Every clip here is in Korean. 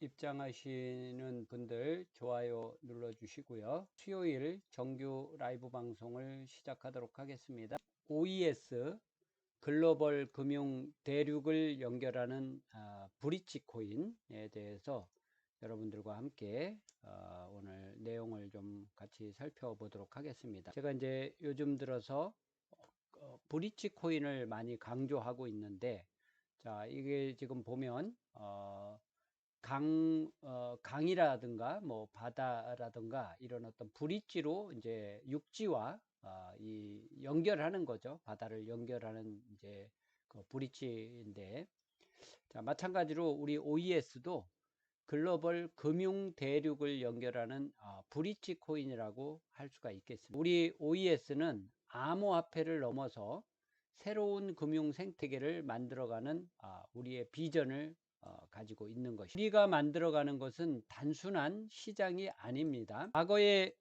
입장하시는 분들 좋아요 눌러주시고요. 수요일 정규 라이브 방송을 시작하도록 하겠습니다. OES 글로벌 금융 대륙을 연결하는 아, 브릿지 코인에 대해서 여러분들과 함께 어, 오늘 내용을 좀 같이 살펴보도록 하겠습니다. 제가 이제 요즘 들어서 어, 브릿지 코인을 많이 강조하고 있는데 자 이게 지금 보면 어, 강 어, 강이라든가 뭐 바다라든가 이런 어떤 브릿지로 이제 육지와 어, 이 연결하는 거죠. 바다를 연결하는 이제 그 브릿지인데 자 마찬가지로 우리 OES도 글로벌 금융 대륙을 연결하는 어, 브릿지 코인이라고 할 수가 있겠습니다. 우리 OES는 암호화폐를 넘어서 새로운 금융 생태계를 만들어가는 어, 우리의 비전을 어, 가지고 있는 것이 우리가 만들어가는 것은 단순한 시장이 아닙니다. 과거의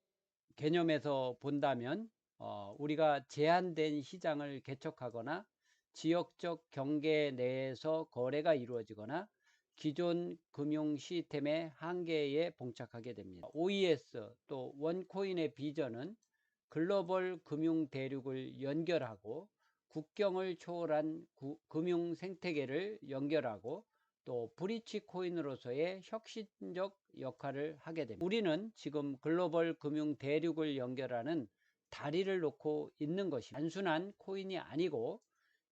개념에서 본다면 어, 우리가 제한된 시장을 개척하거나 지역적 경계 내에서 거래가 이루어지거나 기존 금융 시스템의 한계에 봉착하게 됩니다. OES 또 원코인의 비전은 글로벌 금융 대륙을 연결하고 국경을 초월한 구, 금융 생태계를 연결하고 또 브리치 코인으로서의 혁신적 역할을 하게 됩니다. 우리는 지금 글로벌 금융 대륙을 연결하는 다리를 놓고 있는 것이 단순한 코인이 아니고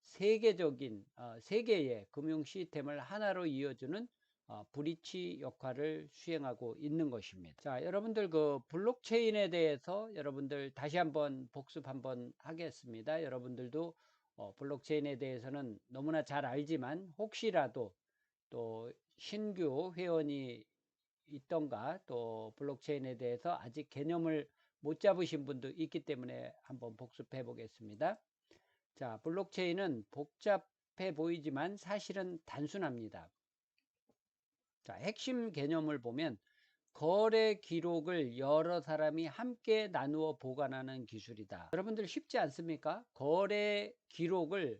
세계적인 어, 세계의 금융 시스템을 하나로 이어주는 어, 브리치 역할을 수행하고 있는 것입니다. 자, 여러분들 그 블록체인에 대해서 여러분들 다시 한번 복습 한번 하겠습니다. 여러분들도 어, 블록체인에 대해서는 너무나 잘 알지만 혹시라도 또 신규 회원이 있던가 또 블록체인에 대해서 아직 개념을 못 잡으신 분도 있기 때문에 한번 복습해 보겠습니다. 자, 블록체인은 복잡해 보이지만 사실은 단순합니다. 자, 핵심 개념을 보면 거래 기록을 여러 사람이 함께 나누어 보관하는 기술이다. 여러분들 쉽지 않습니까? 거래 기록을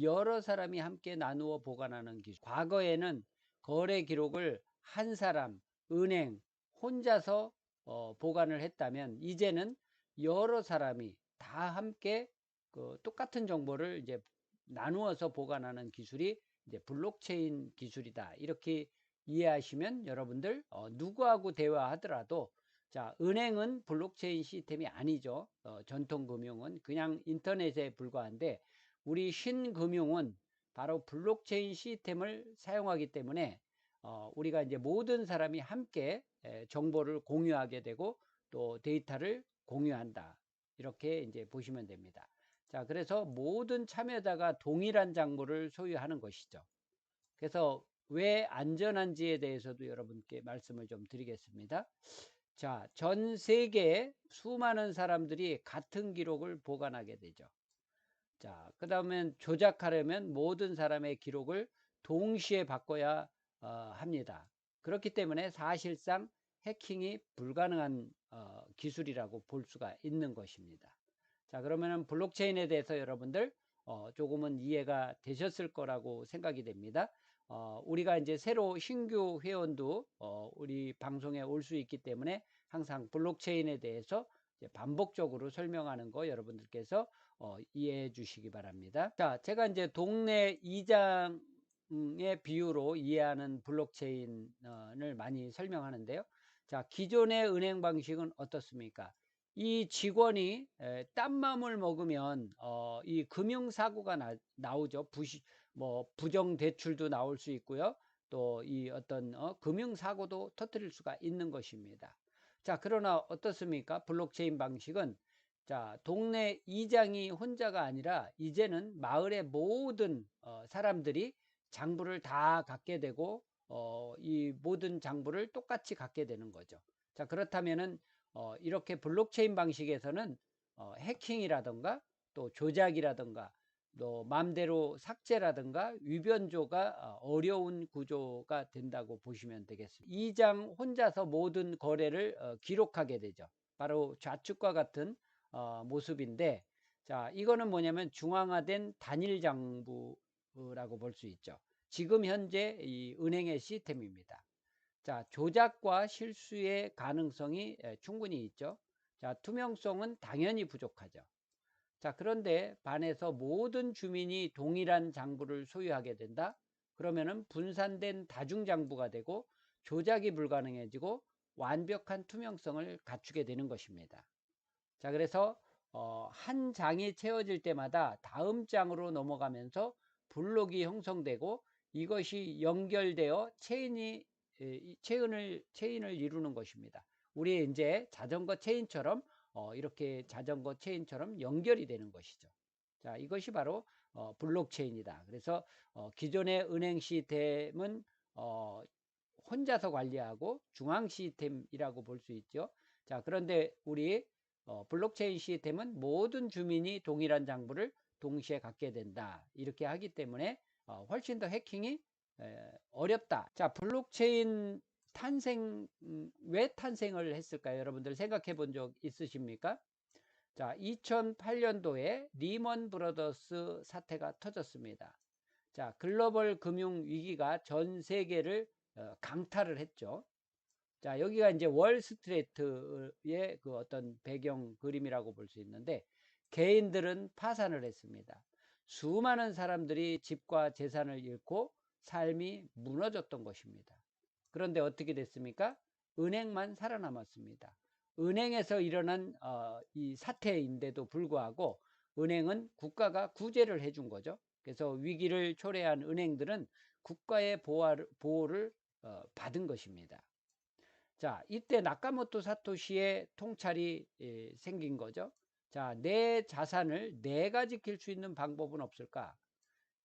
여러 사람이 함께 나누어 보관하는 기술. 과거에는 거래 기록을 한 사람, 은행 혼자서 어, 보관을 했다면 이제는 여러 사람이 다 함께 그 똑같은 정보를 이제 나누어서 보관하는 기술이 이제 블록체인 기술이다. 이렇게 이해하시면 여러분들 어, 누구하고 대화하더라도 자 은행은 블록체인 시스템이 아니죠. 어, 전통 금융은 그냥 인터넷에 불과한데 우리 신금융은 바로 블록체인 시스템을 사용하기 때문에 어, 우리가 이제 모든 사람이 함께 에, 정보를 공유하게 되고 또 데이터를 공유한다. 이렇게 이제 보시면 됩니다. 자, 그래서 모든 참여자가 동일한 장부를 소유하는 것이죠. 그래서 왜 안전한지에 대해서도 여러분께 말씀을 좀 드리겠습니다. 자, 전 세계에 수많은 사람들이 같은 기록을 보관하게 되죠. 자, 그 다음에 조작하려면 모든 사람의 기록을 동시에 바꿔야 어, 합니다. 그렇기 때문에 사실상 해킹이 불가능한 어, 기술이라고 볼 수가 있는 것입니다. 자, 그러면은 블록체인에 대해서 여러분들 어, 조금은 이해가 되셨을 거라고 생각이 됩니다. 어, 우리가 이제 새로 신규 회원도 어, 우리 방송에 올 수 있기 때문에 항상 블록체인에 대해서 반복적으로 설명하는 거 여러분들께서 어, 이해해 주시기 바랍니다. 자, 제가 이제 동네 이장의 비유로 이해하는 블록체인을 많이 설명하는데요. 자, 기존의 은행 방식은 어떻습니까? 이 직원이 딴 맘을 먹으면 어, 이 금융사고가 나, 나오죠. 부시, 뭐 부정 대출도 나올 수 있고요. 또 이 어떤 어, 금융사고도 터뜨릴 수가 있는 것입니다. 자, 그러나 어떻습니까? 블록체인 방식은 자, 동네 이장이 혼자가 아니라 이제는 마을의 모든 어, 사람들이 장부를 다 갖게 되고 어, 이 모든 장부를 똑같이 갖게 되는 거죠. 자, 그렇다면은 어, 이렇게 블록체인 방식에서는 어, 해킹이라든가 또 조작이라든가 또 마음대로 삭제라든가 위변조가 어, 어려운 구조가 된다고 보시면 되겠습니다. 이장 혼자서 모든 거래를 어, 기록하게 되죠. 바로 좌측과 같은 어, 모습인데 자 이거는 뭐냐면 중앙화된 단일 장부라고 볼 수 있죠. 지금 현재 이 은행의 시스템입니다. 자, 조작과 실수의 가능성이 예, 충분히 있죠. 자, 투명성은 당연히 부족하죠. 자, 그런데 반에서 모든 주민이 동일한 장부를 소유하게 된다? 그러면은 분산된 다중장부가 되고 조작이 불가능해지고 완벽한 투명성을 갖추게 되는 것입니다. 자, 그래서 어, 한 장이 채워질 때마다 다음 장으로 넘어가면서 블록이 형성되고 이것이 연결되어 체인이 체인을 체인을 이루는 것입니다. 우리 이제 자전거 체인처럼 어, 이렇게 자전거 체인처럼 연결이 되는 것이죠. 자, 이것이 바로 어, 블록체인이다. 그래서 어, 기존의 은행 시스템은 어, 혼자서 관리하고 중앙 시스템이라고 볼 수 있죠. 자, 그런데 우리 어, 블록체인 시스템은 모든 주민이 동일한 장부를 동시에 갖게 된다. 이렇게 하기 때문에 어, 훨씬 더 해킹이 에, 어렵다. 자, 블록체인 탄생 음, 왜 탄생을 했을까요? 여러분들 생각해 본 적 있으십니까? 자, 2008년도에 리먼 브러더스 사태가 터졌습니다. 자, 글로벌 금융 위기가 전 세계를 어, 강타를 했죠. 자, 여기가 이제 월 스트리트의 그 어떤 배경 그림이라고 볼 수 있는데 개인들은 파산을 했습니다. 수많은 사람들이 집과 재산을 잃고 삶이 무너졌던 것입니다. 그런데 어떻게 됐습니까? 은행만 살아남았습니다. 은행에서 일어난 어, 이 사태인데도 불구하고 은행은 국가가 구제를 해준 거죠. 그래서 위기를 초래한 은행들은 국가의 보호를, 보호를 어, 받은 것입니다. 자, 이때 나카모토 사토시의 통찰이 예, 생긴 거죠. 자, 내 자산을 내가 지킬 수 있는 방법은 없을까?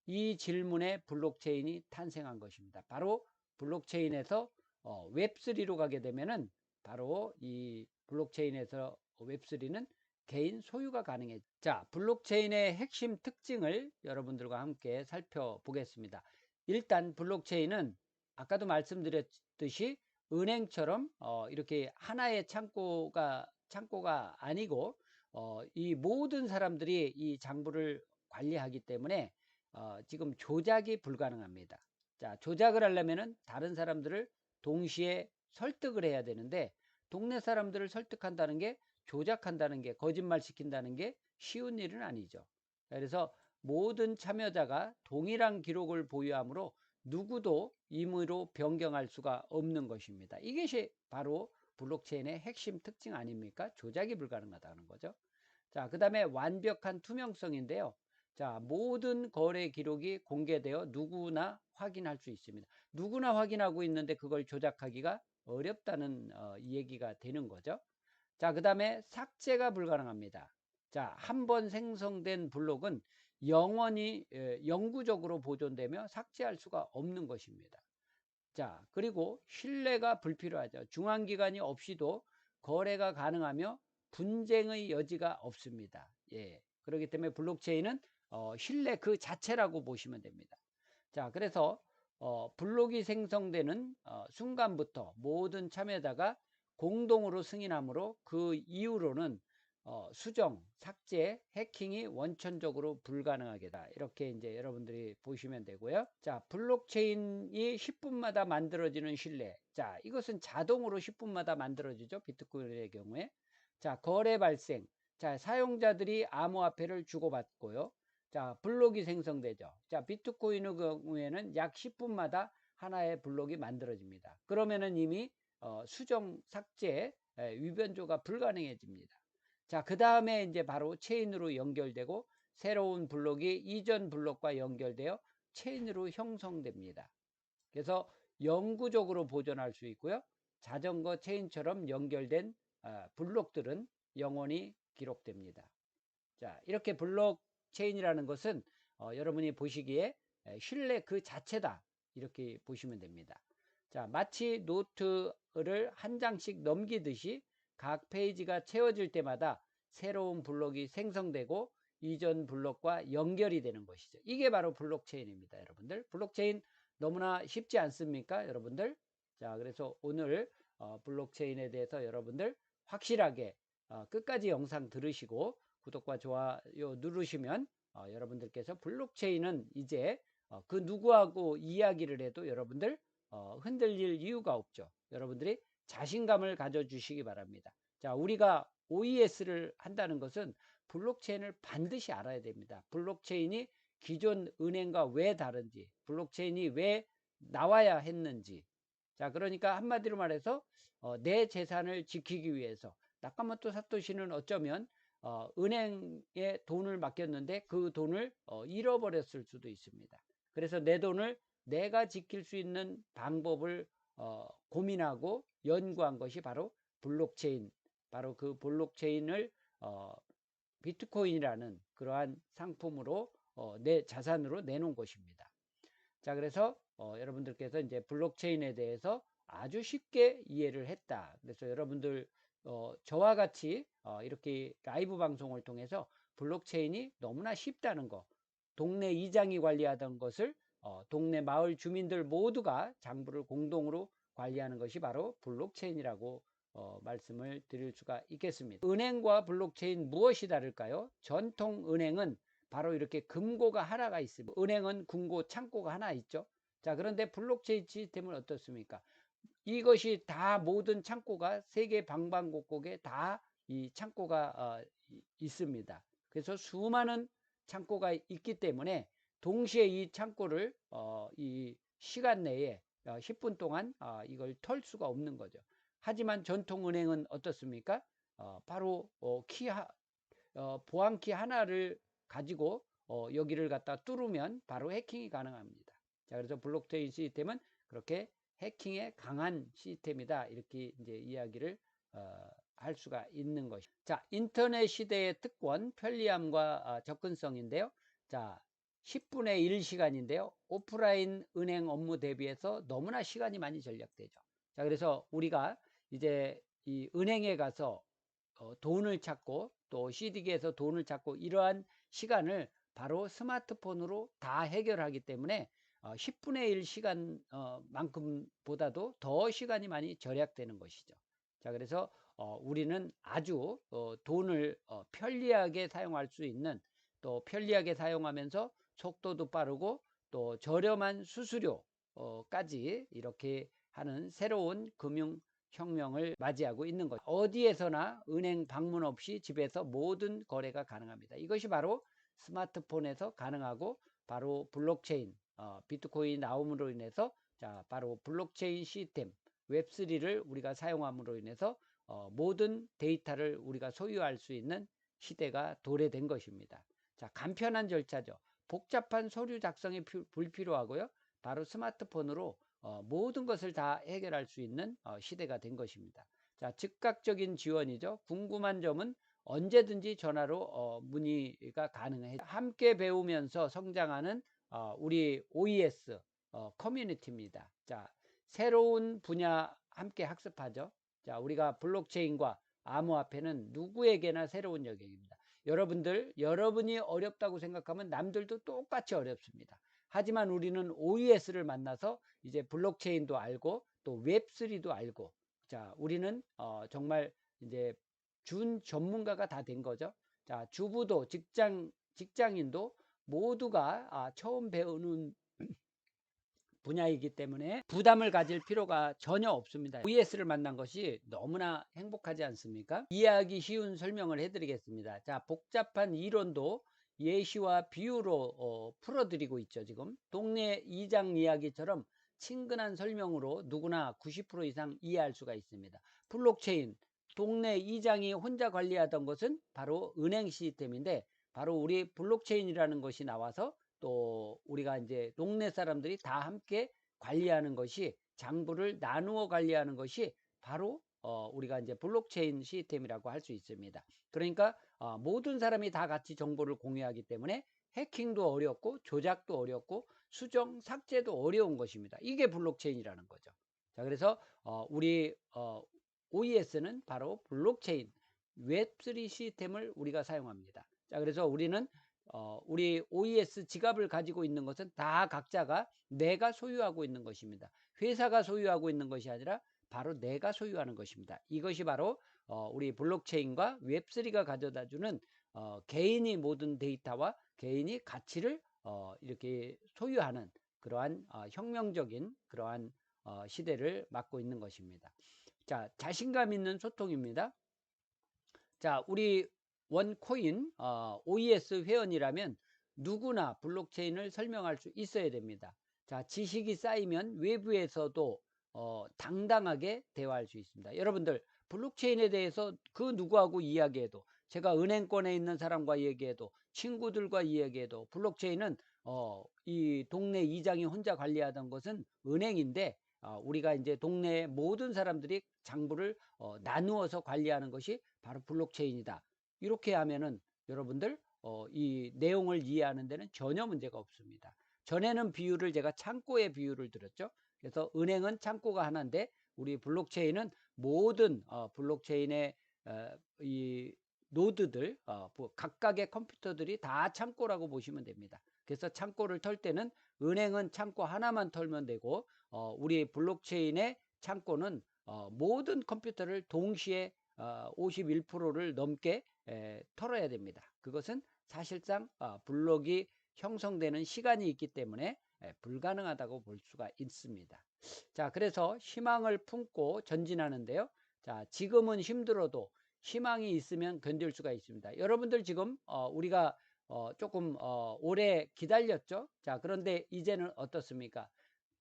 이 질문에 블록체인이 탄생한 것입니다. 바로 블록체인에서 어, 웹3로 가게 되면은 바로 이 블록체인에서 웹3는 개인 소유가 가능해. 자, 블록체인의 핵심 특징을 여러분들과 함께 살펴보겠습니다. 일단 블록체인은 아까도 말씀드렸듯이 은행처럼 어, 이렇게 하나의 창고가 창고가 아니고 어, 이 모든 사람들이 이 장부를 관리하기 때문에 어, 지금 조작이 불가능합니다. 자, 조작을 하려면은 다른 사람들을 동시에 설득을 해야 되는데 동네 사람들을 설득한다는 게 조작한다는 게 거짓말 시킨다는 게 쉬운 일은 아니죠. 그래서 모든 참여자가 동일한 기록을 보유하므로 누구도 임의로 변경할 수가 없는 것입니다. 이것이 바로 블록체인의 핵심 특징 아닙니까? 조작이 불가능하다는 거죠. 자, 그 다음에 완벽한 투명성인데요. 자, 모든 거래 기록이 공개되어 누구나 확인할 수 있습니다. 누구나 확인하고 있는데 그걸 조작하기가 어렵다는 어, 얘기가 되는 거죠. 자, 그 다음에 삭제가 불가능합니다. 자, 한 번 생성된 블록은 영원히 에, 영구적으로 보존되며 삭제할 수가 없는 것입니다. 자, 그리고 신뢰가 불필요하죠. 중앙기관이 없이도 거래가 가능하며 분쟁의 여지가 없습니다. 예. 그렇기 때문에 블록체인은 어, 신뢰 그 자체라고 보시면 됩니다. 자, 그래서 어, 블록이 생성되는 어, 순간부터 모든 참여자가 공동으로 승인하므로 그 이후로는 어, 수정, 삭제, 해킹이 원천적으로 불가능하게다. 이렇게 이제 여러분들이 보시면 되고요. 자, 블록체인이 10분마다 만들어지는 신뢰. 자, 이것은 자동으로 10분마다 만들어지죠. 비트코인의 경우에. 자, 거래 발생. 자, 사용자들이 암호화폐를 주고받고요. 자, 블록이 생성되죠. 자, 비트코인의 경우에는 약 10분마다 하나의 블록이 만들어집니다. 그러면은 이미 어, 수정, 삭제, 에, 위변조가 불가능해집니다. 자, 그 다음에 이제 바로 체인으로 연결되고 새로운 블록이 이전 블록과 연결되어 체인으로 형성됩니다. 그래서 영구적으로 보존할 수 있고요. 자전거 체인처럼 연결된 어, 블록들은 영원히 기록됩니다. 자, 이렇게 블록 체인이라는 것은 어, 여러분이 보시기에 신뢰 그 자체다 이렇게 보시면 됩니다. 자 마치 노트를 한 장씩 넘기듯이 각 페이지가 채워질 때마다 새로운 블록이 생성되고 이전 블록과 연결이 되는 것이죠. 이게 바로 블록체인입니다. 여러분들 블록체인 너무나 쉽지 않습니까? 여러분들 자 그래서 오늘 어, 블록체인에 대해서 여러분들 확실하게 어, 끝까지 영상 들으시고 구독과 좋아요 누르시면 어, 여러분들께서 블록체인은 이제 어, 그 누구하고 이야기를 해도 여러분들 어, 흔들릴 이유가 없죠. 여러분들이 자신감을 가져주시기 바랍니다. 자, 우리가 OES를 한다는 것은 블록체인을 반드시 알아야 됩니다. 블록체인이 기존 은행과 왜 다른지, 블록체인이 왜 나와야 했는지. 자, 그러니까 한마디로 말해서 어, 내 재산을 지키기 위해서 나카모토 사토시는 어쩌면 어, 은행에 돈을 맡겼는데 그 돈을 어, 잃어버렸을 수도 있습니다. 그래서 내 돈을 내가 지킬 수 있는 방법을 어, 고민하고 연구한 것이 바로 블록체인, 바로 그 블록체인을 어, 비트코인이라는 그러한 상품으로 어, 내 자산으로 내놓은 것입니다. 자, 그래서 어, 여러분들께서 이제 블록체인에 대해서 아주 쉽게 이해를 했다. 그래서 여러분들 어, 저와 같이 어, 이렇게 라이브 방송을 통해서 블록체인이 너무나 쉽다는 거, 동네 이장이 관리하던 것을 어, 동네 마을 주민들 모두가 장부를 공동으로 관리하는 것이 바로 블록체인이라고 어, 말씀을 드릴 수가 있겠습니다. 은행과 블록체인 무엇이 다를까요? 전통 은행은 바로 이렇게 금고가 하나가 있습니다. 은행은 금고 창고가 하나 있죠. 자, 그런데 블록체인 시스템은 어떻습니까? 이것이 다 모든 창고가 세계 방방곡곡에 다 이 창고가 어, 있습니다. 그래서 수많은 창고가 있기 때문에 동시에 이 창고를 어, 이 시간 내에 어, 10분 동안 어, 이걸 털 수가 없는 거죠. 하지만 전통은행은 어떻습니까? 어, 바로 어, 키 하, 어, 보안키 하나를 가지고 어, 여기를 갖다 뚫으면 바로 해킹이 가능합니다. 자, 그래서 블록체인 시스템은 그렇게 해킹에 강한 시스템이다. 이렇게 이제 이야기를 어, 할 수가 있는 것이. 자, 인터넷 시대의 특권, 편리함과 어, 접근성인데요. 자, 10분의 1 시간인데요. 오프라인 은행 업무 대비해서 너무나 시간이 많이 절약되죠. 자, 그래서 우리가 이제 이 은행에 가서 어, 돈을 찾고 또 CD기에서 돈을 찾고 이러한 시간을 바로 스마트폰으로 다 해결하기 때문에 어, 10분의 1 시간 어, 만큼보다도 더 시간이 많이 절약되는 것이죠. 자, 그래서 어, 우리는 아주 어, 돈을 어, 편리하게 사용할 수 있는 또 편리하게 사용하면서 속도도 빠르고 또 저렴한 수수료까지 이렇게 하는 새로운 금융 혁명을 맞이하고 있는 것. 어디에서나 은행 방문 없이 집에서 모든 거래가 가능합니다. 이것이 바로 스마트폰에서 가능하고 바로 블록체인, 어, 비트코인 나옴으로 인해서 자, 바로 블록체인 시스템 웹3를 우리가 사용함으로 인해서 어, 모든 데이터를 우리가 소유할 수 있는 시대가 도래된 것입니다. 자, 간편한 절차죠. 복잡한 서류 작성이 불필요하고요. 바로 스마트폰으로 어, 모든 것을 다 해결할 수 있는 어, 시대가 된 것입니다. 자, 즉각적인 지원이죠. 궁금한 점은 언제든지 전화로 어, 문의가 가능해. 함께 배우면서 성장하는 어, 우리 OES 어, 커뮤니티입니다. 자, 새로운 분야 함께 학습하죠. 자, 우리가 블록체인과 암호화폐는 누구에게나 새로운 영역입니다. 여러분들, 여러분이 어렵다고 생각하면 남들도 똑같이 어렵습니다. 하지만 우리는 OES를 만나서 이제 블록체인도 알고 또 웹3도 알고 자, 우리는 어, 정말 이제 준 전문가가 다 된 거죠. 자, 주부도 직장 직장인도 모두가 아, 처음 배우는 분야이기 때문에 부담을 가질 필요가 전혀 없습니다. VS를 만난 것이 너무나 행복하지 않습니까? 이해하기 쉬운 설명을 해드리겠습니다. 자, 복잡한 이론도 예시와 비유로 어, 풀어드리고 있죠. 지금 동네 이장 이야기처럼 친근한 설명으로 누구나 90% 이상 이해할 수가 있습니다. 블록체인 동네 이장이 혼자 관리하던 것은 바로 은행 시스템인데 바로 우리 블록체인이라는 것이 나와서 또 우리가 이제 동네 사람들이 다 함께 관리하는 것이 장부를 나누어 관리하는 것이 바로 어 우리가 이제 블록체인 시스템이라고 할 수 있습니다. 그러니까 어 모든 사람이 다 같이 정보를 공유하기 때문에 해킹도 어렵고 조작도 어렵고 수정 삭제도 어려운 것입니다. 이게 블록체인이라는 거죠. 자 그래서 어 우리 어 OES는 바로 블록체인 웹3 시스템을 우리가 사용합니다. 자 그래서 우리는 어, 우리 OES 지갑을 가지고 있는 것은 다 각자가 내가 소유하고 있는 것입니다. 회사가 소유하고 있는 것이 아니라 바로 내가 소유하는 것입니다. 이것이 바로 어, 우리 블록체인과 웹3가 가져다 주는 어, 개인이 모든 데이터와 개인이 가치를 어, 이렇게 소유하는 그러한 어, 혁명적인 그러한 어, 시대를 맞고 있는 것입니다. 자, 자신감 있는 소통입니다. 자, 우리 원코인 어, OES 회원이라면 누구나 블록체인을 설명할 수 있어야 됩니다. 자, 지식이 쌓이면 외부에서도 어, 당당하게 대화할 수 있습니다. 여러분들 블록체인에 대해서 그 누구하고 이야기해도 제가 은행권에 있는 사람과 얘기해도 친구들과 이야기해도 블록체인은 어, 이 동네 이장이 혼자 관리하던 것은 은행인데 어, 우리가 이제 동네 모든 사람들이 장부를 어, 나누어서 관리하는 것이 바로 블록체인이다. 이렇게 하면은 여러분들 어, 이 내용을 이해하는 데는 전혀 문제가 없습니다. 전에는 비유를 제가 창고의 비유를 들었죠. 그래서 은행은 창고가 하나인데 우리 블록체인은 모든 어, 블록체인의 어, 이 노드들 어, 뭐 각각의 컴퓨터들이 다 창고라고 보시면 됩니다. 그래서 창고를 털 때는 은행은 창고 하나만 털면 되고 어, 우리 블록체인의 창고는 어, 모든 컴퓨터를 동시에 어, 51%를 넘게 에, 털어야 됩니다. 그것은 사실상 어, 블록이 형성되는 시간이 있기 때문에 에, 불가능하다고 볼 수가 있습니다. 자, 그래서 희망을 품고 전진하는데요. 자, 지금은 힘들어도 희망이 있으면 견딜 수가 있습니다. 여러분들 지금 어, 우리가 어, 조금 어, 오래 기다렸죠. 자, 그런데 이제는 어떻습니까?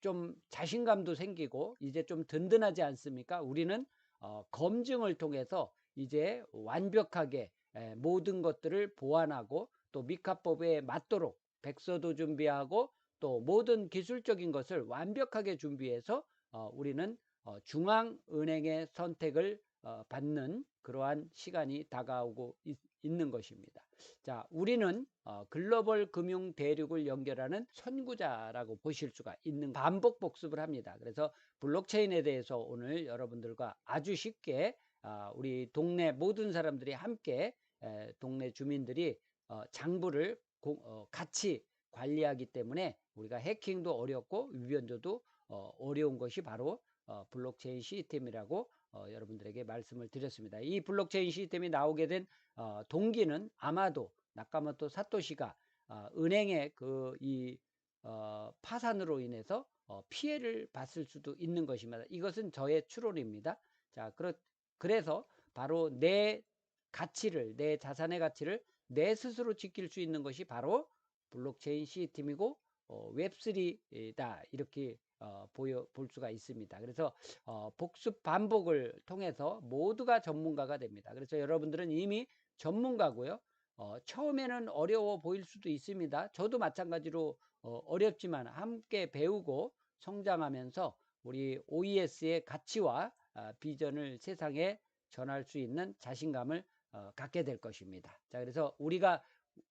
좀 자신감도 생기고 이제 좀 든든하지 않습니까? 우리는 어, 검증을 통해서 이제 완벽하게 에, 모든 것들을 보완하고 또 미카법에 맞도록 백서도 준비하고 또 모든 기술적인 것을 완벽하게 준비해서 어, 우리는 어, 중앙은행의 선택을 어, 받는 그러한 시간이 다가오고 있, 는 것입니다. 자, 우리는 어, 글로벌 금융 대륙을 연결하는 선구자라고 보실 수가 있는 반복 복습을 합니다. 그래서 블록체인에 대해서 오늘 여러분들과 아주 쉽게 어, 우리 동네 모든 사람들이 함께 에, 동네 주민들이 어, 장부를 고, 어, 같이 관리하기 때문에 우리가 해킹도 어렵고 위변조도 어, 어려운 것이 바로 어, 블록체인 시스템이라고 어, 여러분들에게 말씀을 드렸습니다. 이 블록체인 시스템이 나오게 된 어, 동기는 아마도 나카모토 사토시가 어, 은행의 그이 어, 파산으로 인해서 어, 피해를 봤을 수도 있는 것입니다. 이것은 저의 추론입니다. 자, 그렇, 그래서 바로 내 가치를, 내 자산의 가치를 내 스스로 지킬 수 있는 것이 바로 블록체인 시스템이고 어, 웹3다 이렇게 어, 보여 볼 수가 있습니다. 그래서 어, 복습 반복을 통해서 모두가 전문가가 됩니다. 그래서 여러분들은 이미 전문가고요. 어, 처음에는 어려워 보일 수도 있습니다. 저도 마찬가지로 어, 렵지만 함께 배우고 성장하면서 우리 OES의 가치와 아, 비전을 세상에 전할 수 있는 자신감을 어, 갖게 될 것입니다. 자, 그래서 우리가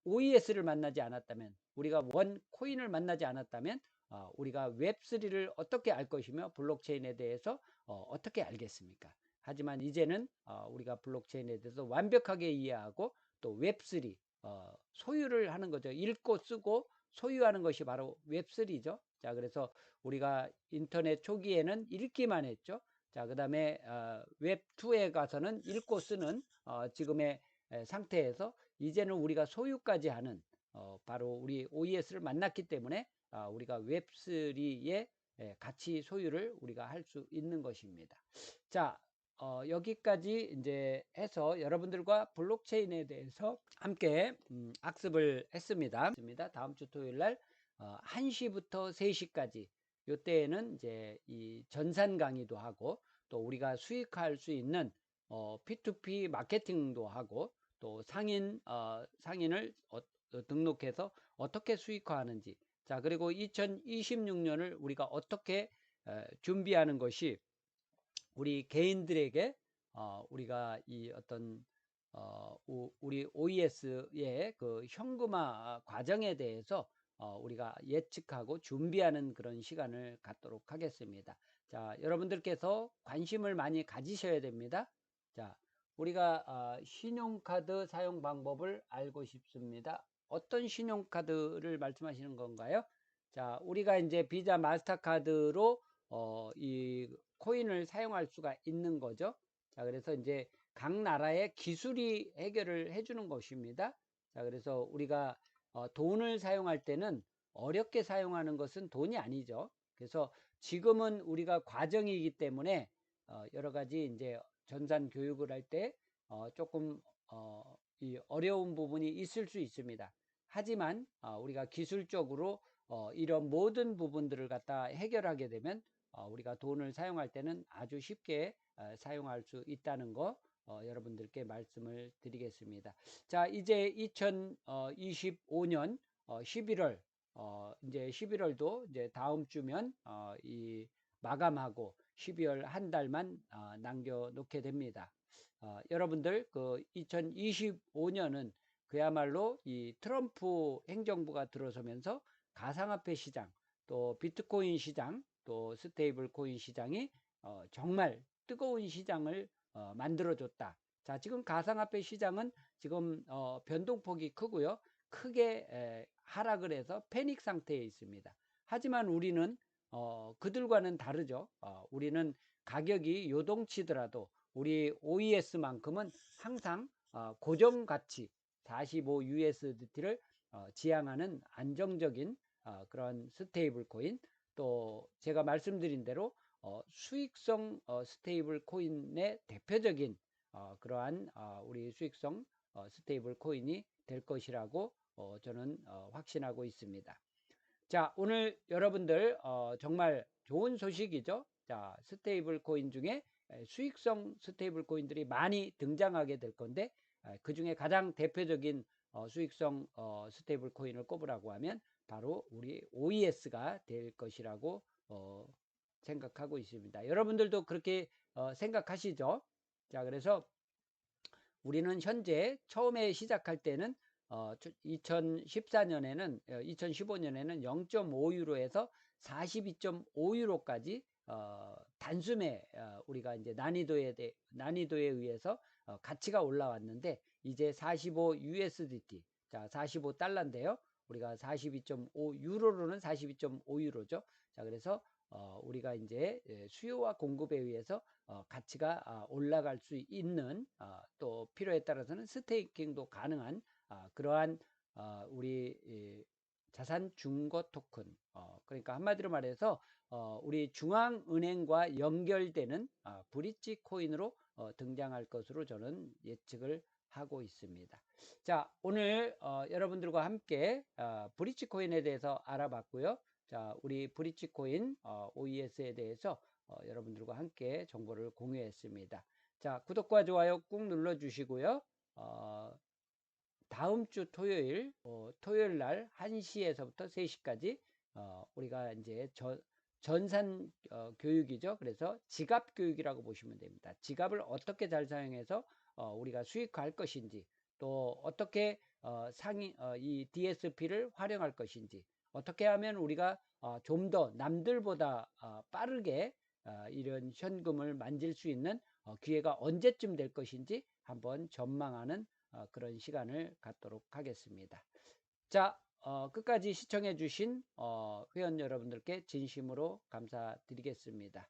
OES를 만나지 않았다면, 우리가 원 코인을 만나지 않았다면, 어, 우리가 웹3를 어떻게 알 것이며 블록체인에 대해서 어, 떻게 알겠습니까? 하지만 이제는 어, 우리가 블록체인에 대해서 완벽하게 이해하고 또 웹3 어, 소유를 하는 거죠. 읽고 쓰고 소유하는 것이 바로 웹3죠. 자, 그래서 우리가 인터넷 초기에는 읽기만 했죠. 자, 그 다음에 어, 웹2에 가서는 읽고 쓰는 어, 지금의 상태에서 이제는 우리가 소유까지 하는 어, 바로 우리 OES를 만났기 때문에 아, 우리가 웹3의 예, 가치 소유를 우리가 할 수 있는 것입니다. 자, 어, 여기까지 이제 해서 여러분들과 블록체인에 대해서 함께 음, 학습을 했습니다. 다음 주 토요일 날 어, 1시부터 3시까지 요때에는 이제 이 전산 강의도 하고 또 우리가 수익할 수 있는 어, P2P 마케팅도 하고 또 상인 어, 상인을 어, 등록해서 어떻게 수익화하는지. 자, 그리고 2026년을 우리가 어떻게 준비하는 것이 우리 개인들에게 어, 우리가 이 어떤 어, 우리 OES의 그 현금화 과정에 대해서 어, 우리가 예측하고 준비하는 그런 시간을 갖도록 하겠습니다. 자, 여러분들께서 관심을 많이 가지셔야 됩니다. 자, 우리가 어, 신용카드 사용 방법을 알고 싶습니다. 어떤 신용카드를 말씀하시는 건가요? 자, 우리가 이제 비자 마스터카드로 어, 이 코인을 사용할 수가 있는 거죠. 자, 그래서 이제 각 나라의 기술이 해결을 해주는 것입니다. 자, 그래서 우리가 어, 돈을 사용할 때는 어렵게 사용하는 것은 돈이 아니죠. 그래서 지금은 우리가 과정이기 때문에 어, 여러 가지 이제 전산 교육을 할 때 어, 조금 어, 이 어려운 부분이 있을 수 있습니다. 하지만 어, 우리가 기술적으로 어, 이런 모든 부분들을 갖다 해결하게 되면 어, 우리가 돈을 사용할 때는 아주 쉽게 어, 사용할 수 있다는 거 어, 여러분들께 말씀을 드리겠습니다. 자, 이제 2025년 어, 11월 어, 이제 11월도 이제 다음 주면 어, 이 마감하고 12월 한 달만 어, 남겨 놓게 됩니다. 어, 여러분들 그 2025년은 그야말로 이 트럼프 행정부가 들어서면서 가상화폐 시장 또 비트코인 시장 또 스테이블 코인 시장이 어, 정말 뜨거운 시장을 어, 만들어줬다. 자, 지금 가상화폐 시장은 지금 어, 변동폭이 크고요. 크게 에, 하락을 해서 패닉 상태에 있습니다. 하지만 우리는 어, 그들과는 다르죠. 어, 우리는 가격이 요동치더라도 우리 OES만큼은 항상 어, 고정 가치 45 USDT를 어, 지향하는 안정적인 어, 그런 스테이블 코인 또 제가 말씀드린 대로 어, 수익성 어, 스테이블 코인의 대표적인 어, 그러한 어, 우리 수익성 어, 스테이블 코인이 될 것이라고 어, 저는 어, 확신하고 있습니다. 자, 오늘 여러분들 어, 정말 좋은 소식이죠. 자, 스테이블 코인 중에 수익성 스테이블 코인들이 많이 등장하게 될 건데 그 중에 가장 대표적인 어, 수익성 어, 스테이블 코인을 꼽으라고 하면 바로 우리 OES가 될 것이라고 어, 생각하고 있습니다. 여러분들도 그렇게 어, 생각하시죠? 자, 그래서 우리는 현재 처음에 시작할 때는 어, 2014년에는 2015년에는 0.5유로에서 42.5유로까지 어, 단숨에 어, 우리가 이제 난이도에 대, 난이도에 의해서 어, 가치가 올라왔는데 이제 45 USDT 자 45달러인데요. 우리가 42.5 유로로는 42.5 유로죠. 자 그래서 어, 우리가 이제 예, 수요와 공급에 의해서 어, 가치가 아, 올라갈 수 있는 어, 또 필요에 따라서는 스테이킹도 가능한 아, 그러한 어, 우리 이, 자산 중고 토큰 어, 그러니까 한마디로 말해서 어, 우리 중앙은행과 연결되는 어, 브릿지 코인으로 어, 등장할 것으로 저는 예측을 하고 있습니다. 자, 오늘 어, 여러분들과 함께 어, 브릿지 코인에 대해서 알아봤고요. 자, 우리 브릿지 코인 어, OES에 대해서 어, 여러분들과 함께 정보를 공유했습니다. 자, 구독과 좋아요 꾹 눌러 주시고요. 어, 다음 주 토요일, 어, 토요일 날 1시에서부터 3시까지 어, 우리가 이제 저, 전산 어, 교육이죠. 그래서 지갑 교육이라고 보시면 됩니다. 지갑을 어떻게 잘 사용해서 어, 우리가 수익화할 것인지 또 어떻게 어, 상이 어, 이 DSP를 활용할 것인지 어떻게 하면 우리가 어, 좀더 남들보다 어, 빠르게 어, 이런 현금을 만질 수 있는 어, 기회가 언제쯤 될 것인지 한번 전망하는 어, 그런 시간을 갖도록 하겠습니다. 자, 어, 끝까지 시청해 주신 어, 회원 여러분들께 진심으로 감사드리겠습니다.